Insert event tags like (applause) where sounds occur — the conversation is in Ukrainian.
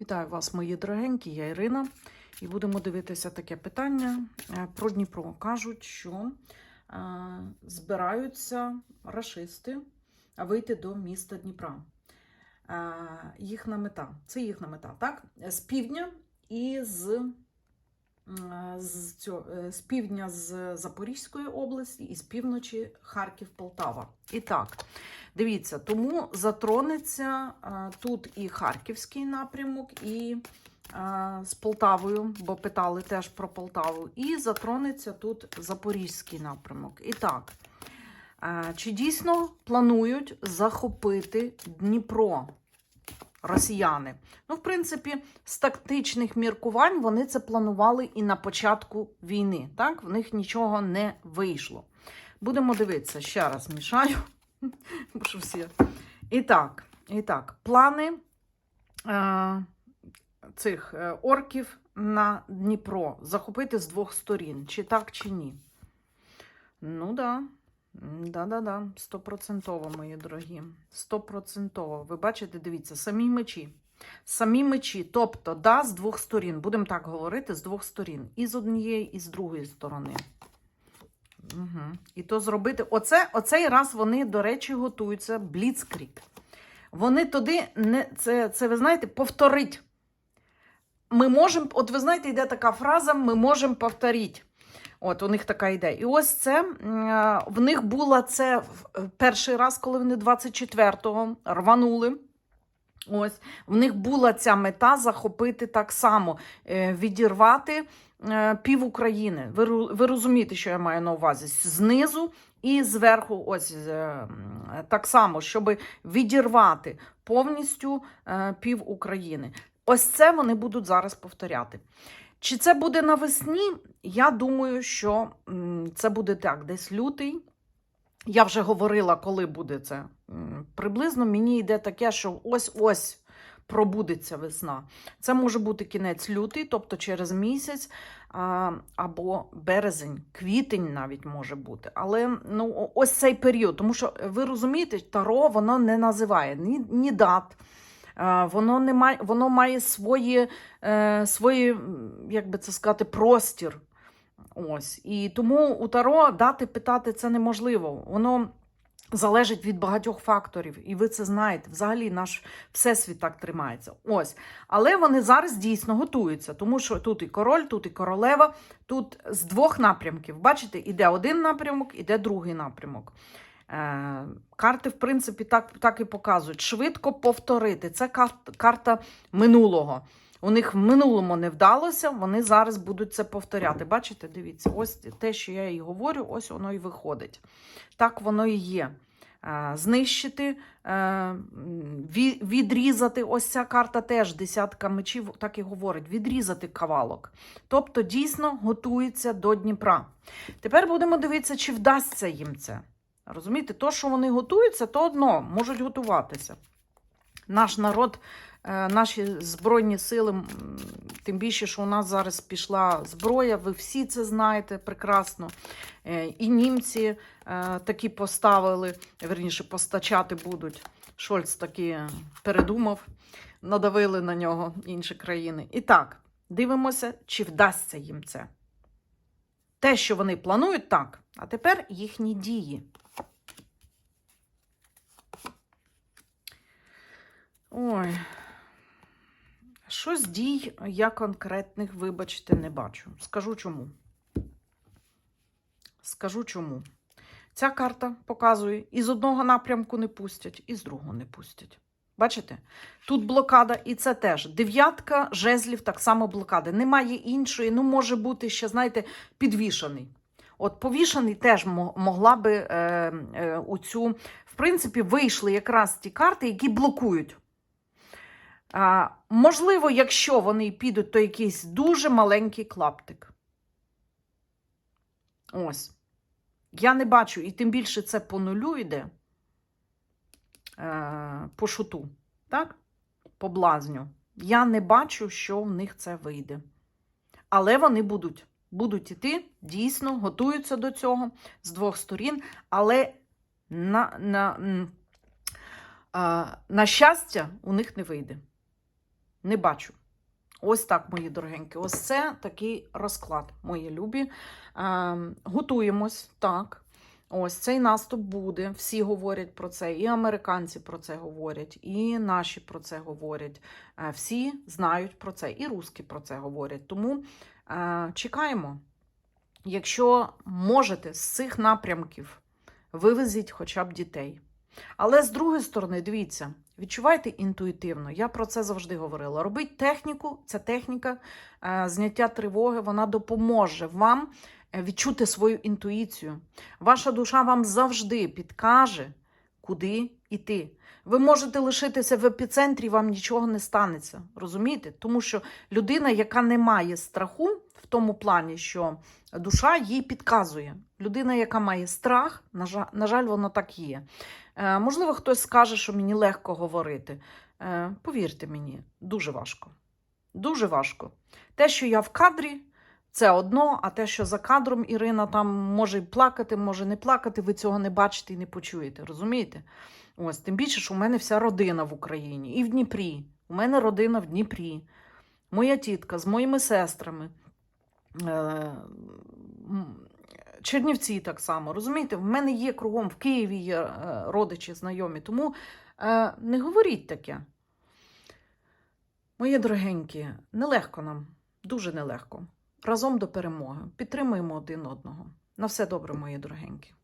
Вітаю вас, мої дорогенькі, я Ірина. І будемо дивитися таке питання. Е, Про Дніпро кажуть, що е, збираються рашисти вийти до міста Дніпра. Е, Їхня мета. Це їхня мета, так? З півдня і з, з, цього, е, з півдня з Запорізької області і з півночі Харків, Полтава. І так, дивіться, тому затронеться е, тут і Харківський напрямок, і е, з Полтавою, бо питали теж про Полтаву, і затронеться тут Запорізький напрямок. І так, е, чи дійсно планують захопити Дніпро? Росіяни. Ну, в принципі, з тактичних міркувань вони це планували і на початку війни. Так, в них нічого не вийшло. Будемо дивитися, ще раз мішаю. (laughs) Всі. І так, і так, плани е, цих е, орків на Дніпро захопити з двох сторін, чи так, чи ні. Ну да. Да-да-да, стопроцентово, мої дорогі. Стопроцентово. Ви бачите, дивіться, самі мечі. Самі мечі, тобто, да, з двох сторін. Будемо так говорити, з двох сторін. І з однієї, і з другої сторони. Угу. І то зробити. Оце, оцей раз вони, до речі, готуються. Бліцкрік. Вони туди, не, це, це, ви знаєте, повторить. Ми можемо, от ви знаєте, йде така фраза: ми можемо повторити. От, у них така ідея. І ось це е, в них була це перший раз, коли вони 24-го рванули. Ось в них була ця мета захопити так само, е, відірвати е, пів України. Ви, ви розумієте, що я маю на увазі? Знизу і зверху, ось е, так само, щоб відірвати повністю е, пів України. Ось це вони будуть зараз повторяти. Чи це буде навесні? Я думаю, що це буде так, десь лютий. Я вже говорила, коли буде це. Приблизно мені йде таке, що ось-ось пробудеться весна. Це може бути кінець лютий, тобто через місяць, або березень, квітень навіть може бути. Але ну, ось цей період, тому що ви розумієте, Таро воно не називає ні, ні дат. Воно не має, воно має свої, е, свої, як би це сказати, простір. Ось. І тому у Таро дати питати це неможливо. Воно залежить від багатьох факторів, і ви це знаєте. Взагалі наш всесвіт так тримається. Ось. Але вони зараз дійсно готуються, тому що тут і король, тут і королева, тут з двох напрямків. Бачите, іде один напрямок, іде другий напрямок. Е, карти, в принципі, так, так і показують. Швидко повторити. Це карта минулого. У них в минулому не вдалося, вони зараз будуть це повторяти. Бачите, дивіться, ось те, що я і говорю, ось воно і виходить. Так воно і є. Е, Знищити, е, відрізати. Ось ця карта теж десятка мечів, так і говорить, відрізати кавалок. Тобто, дійсно готується до Дніпра. Тепер будемо дивитися, чи вдасться їм це. Розумієте, то, що вони готуються, то одно можуть готуватися. Наш народ, е, наші збройні сили, тим більше, що у нас зараз пішла зброя, ви всі це знаєте прекрасно. Е, І німці е, такі поставили, верніше, постачати будуть. Шольц таки передумав, надавили на нього інші країни. І так, дивимося, чи вдасться їм це. Те, що вони планують, так. А тепер їхні дії. Ой. Щось дій я конкретних, вибачте, не бачу. Скажу чому. Скажу чому. Ця карта показує, і з одного напрямку не пустять, і з другого не пустять. Бачите? Тут блокада, і це теж. Дев'ятка жезлів, так само блокада. Немає іншої, ну, може бути ще, знаєте, підвішаний. От повішаний теж могла би е, е, у цю. В принципі, вийшли якраз ті карти, які блокують. А, можливо, якщо вони підуть, то якийсь дуже маленький клаптик. Ось. Я не бачу, і тим більше це по нулю йде, е, по шуту, так? По блазню. Я не бачу, що в них це вийде. Але вони будуть. Будуть іти, дійсно, готуються до цього з двох сторін, але на, на, м, а, на щастя, у них не вийде. Не бачу. Ось так, мої дорогенькі. Ось це такий розклад, мої любі. Е, готуємось, так. Ось цей наступ буде. Всі говорять про це, і американці про це говорять, і наші про це говорять. Е, всі знають про це, і русські про це говорять. Тому е, чекаємо. Якщо можете з цих напрямків, вивезіть хоча б дітей. Але з другої сторони, дивіться, відчувайте інтуїтивно. Я про це завжди говорила. Робіть техніку, ця техніка е, зняття тривоги, вона допоможе вам е, відчути свою інтуїцію. Ваша душа вам завжди підкаже, куди йти. Ви можете лишитися в епіцентрі, вам нічого не станеться. Розумієте? Тому що людина, яка не має страху, в тому плані, що душа їй підказує. Людина, яка має страх, на жаль, воно так є. Е, можливо, хтось скаже, що мені легко говорити. Е, повірте мені, дуже важко. Дуже важко. Те, що я в кадрі, це одно, а те, що за кадром Ірина там може плакати, може не плакати, ви цього не бачите і не почуєте. Розумієте? Ось, тим більше, що у мене вся родина в Україні і в Дніпрі. У мене родина в Дніпрі. Моя тітка з моїми сестрами. Е, Чернівці так само. Розумієте, в мене є кругом в Києві є е, родичі, знайомі. Тому е, не говоріть таке. Мої дорогенькі, нелегко нам, дуже нелегко. Разом до перемоги. Підтримуємо один одного. На все добре, мої дорогенькі.